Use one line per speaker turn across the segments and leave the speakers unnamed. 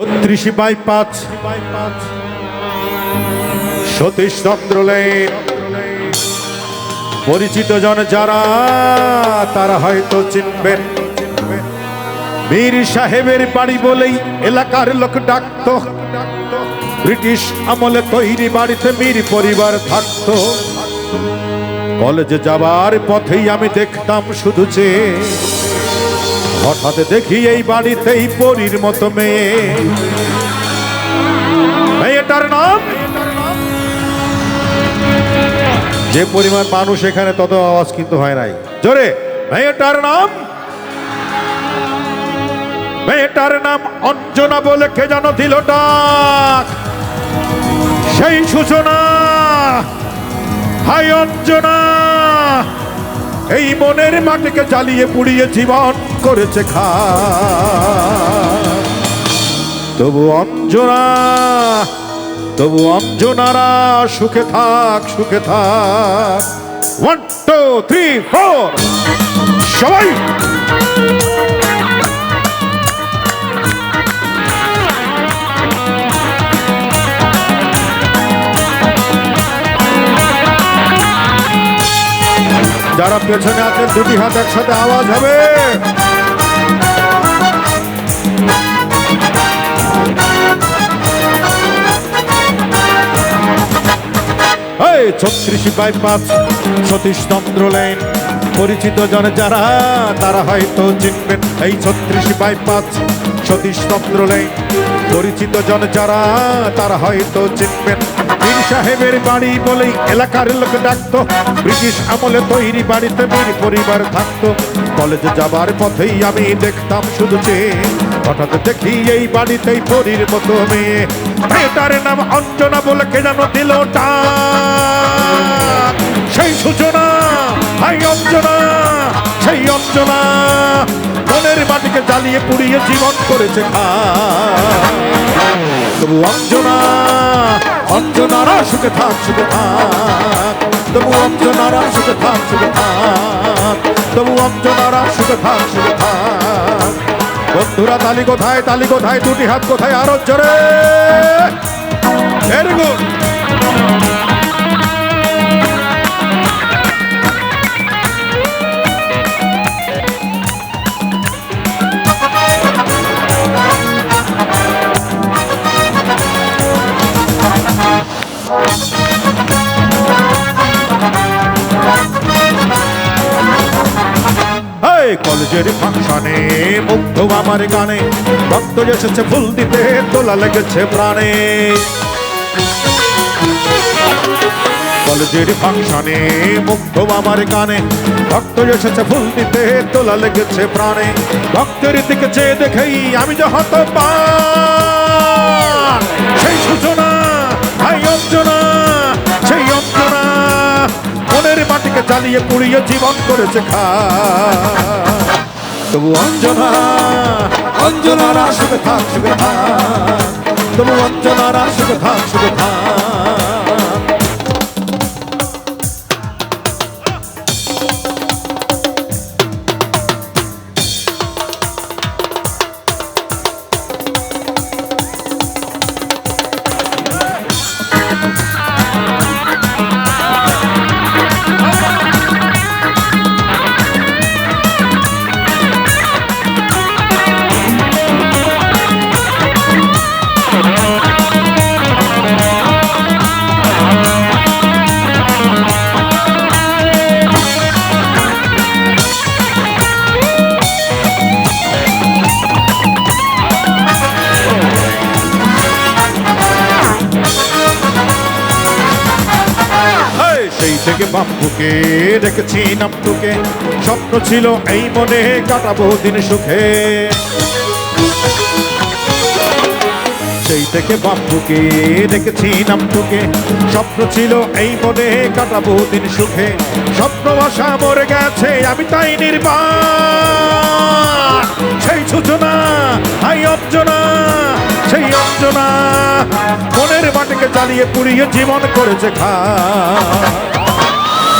বত্রিশ বাই পাঁচ। সতীশ চন্দ্র লেন পরিচিত জন যারা, তারা হয়তো চিনবেন। বীর সাহেবের বাড়ি বলেই এলাকার লোক ডাকত। ব্রিটিশ আমলে তৈরি বাড়িতে বীর পরিবার থাকতো। কলেজে যাবার পথেই আমি দেখতাম শুধু যে হঠাৎ দেখি এই বাড়িতেই পরীর মতো মেয়ে। মেয়েটার নাম? যে পরিমাণ মানুষ এখানে, তত আওয়াজ কিন্তু হয় নাই। জোরে, মেয়েটার নাম? মেয়েটার নাম অঞ্জনা বলে কে যেন দিল ডাক। সেই সূচনা হাই অঞ্জনা! এই মনের মাটিকে জ্বালিয়ে পুড়িয়ে জীবন করেছে খা তবু অঞ্জনা, তবু অঞ্জনারা সুখে থাক সুখে থাক। ওয়ান টু থ্রি ফোর সবাই যারা পেছনে আছেন দুটি হাত একসাথে আওয়াজ হবে। ছত্রিশ বাই পাঁচ সতীশ চন্দ্র লেন পরিচিত জন যারা, তারা হয়তো চিনবেন এই ছত্রিশ বাই পাঁচ সতীশ চন্দ্র লেন পরিচিত জন যারা, তারা হয়তো চিনবেন বীর সাহেবের বাড়ি বলেই এলাকার লোক ডাকতো। ব্রিটিশ আমলে তৈরি বাড়িতে বীর পরিবার থাকতো। কলেজে যাবার পথেই আমি দেখতাম শুধু যে, হঠাৎ দেখি এই বাড়িতেই পরীর মতো মেয়ে। মেয়েটার নাম অঞ্জনা বলে কে যেন ডাক। সেই সূচনা হাই অঞ্জনা, সেই অঞ্জনা। মনের মাটিকে জ্বালিয়ে পুড়িয়ে জীবন করেছে খা তবু অঞ্জনা, অঞ্জনারা সুখে থাক সুখে থাক। তবু অঞ্জনারা সুখে থাক সুখে থাক। তবু অঞ্জনারা সুখে থাক সুখে থাক। বন্ধুরা, তালি কোথায় তালি কোথায়, দুটি হাত কোথায়, আরও জোরে। Very good. কলেজের ফাংশনে, মুগ্ধ আমার গানে। ভক্ত এসেছে, ফুল দিতে তোলা লেগেছে প্রাণে। কলেজের ফাংশনে, মুগ্ধ আমার গানে। ভক্ত এসেছে, ফুল দিতে তোলা লেগেছে প্রাণে। ভক্তের দিকে চেয়ে দেখেই আমি যে হত সেই জ্বালিয়ে পুড়িয়ে জীবন করেছে খা তবু অঞ্জনা, অঞ্জনারা সুখে থাক সুখে থাক। তবু অঞ্জনারা সুখে থাক সুখে থাক। থেকে বাপুকে রেখেছি নামটুকে। স্বপ্ন ছিল এই মনে কাটাবো দিন সুখে। সেই থেকে বাপুকে রেখেছি নামটুকে। স্বপ্ন ছিল এই মনে কাটাবো দিন সুখে। স্বপ্ন আশা মরে গেছে, আমি তাই নির্বাণ। সেই সূচনা, হাই অঞ্জনা, সেই অঞ্জনা। মনের মাটিকে জ্বালিয়ে পুড়িয়ে জীবন করেছে খা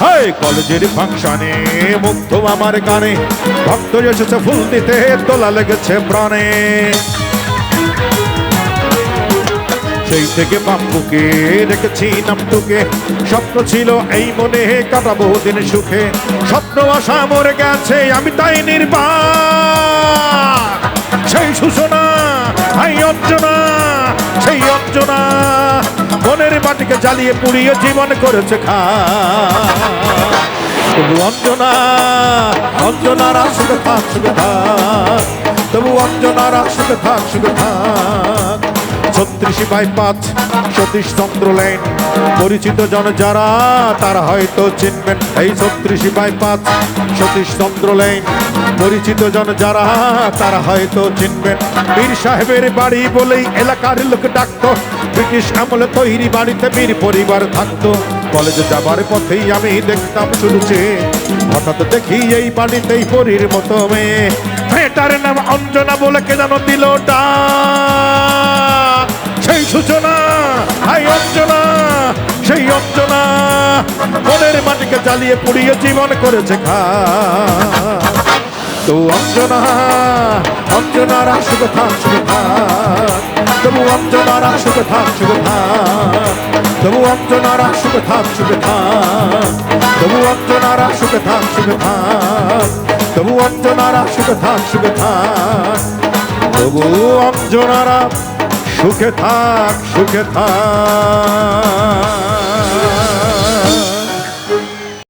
হাই কলেজের ফাংশনে মুগ্ধ আমার গানে। ভক্ত এসেছে ফুল দিতে, তোলা লেগেছে প্রাণে। সেই থেকে বাম্বুকে রেখেছি নামটুকে। স্বপ্ন ছিল এই মনে, কাটাবো দিন সুখে। স্বপ্ন আশা মরে গেছে, আমি তাই নির্বাণ সেই সূচনা হাই অঞ্জনা মনের মাটিকে জ্বালিয়ে পুড়িয়ে জীবন করেছে খা। তবু অঞ্জনা, অঞ্জনার আসুক থাক, সুখ থাক। তবু অঞ্জনার আসুক থাক, সুখ থাক। ছত্রিশ বাই সতীশ চন্দ্র লাইন পরিচিত জন যারা, তারা হয়তো চিনবেন এই ছত্রিশ বাই সতীশ চন্দ্র লাইন পরিচিত জন যারা, তারা হয়তো চিনবেন। বীর সাহেবের বাড়ি বলেই এলাকার লোক ডাকতো। ব্রিটিশ আমলে তৈরি বাড়িতে বীর পরিবার থাকতো। কলেজে যাবার পথেই আমি দেখতাম শুনেছি হঠাৎ দেখি এই বাড়িতেই পরীর মতো মেয়ে। মেয়েটার নাম অঞ্জনা বলে কে যেন দিল ডাক। সেই সূচনা হাই অঞ্জনা, সেই অঞ্জনা মনের মাটিকে জ্বালিয়ে পুড়িয়ে জীবন করেছে খা। তো অঞ্জনা, অঞ্জনারা সুখে থাক, সুখে তবু অঞ্জনারা সুখে থাক, সুখে তবু অঞ্জনারা সুখে থাক, সুখে তবু অঞ্জনারা সুখে থাক থাক। তবু অঞ্জনারা সুখে থাক সুখে থাক। তবু অঞ্জনারা সুখে থাক সুখে থাক।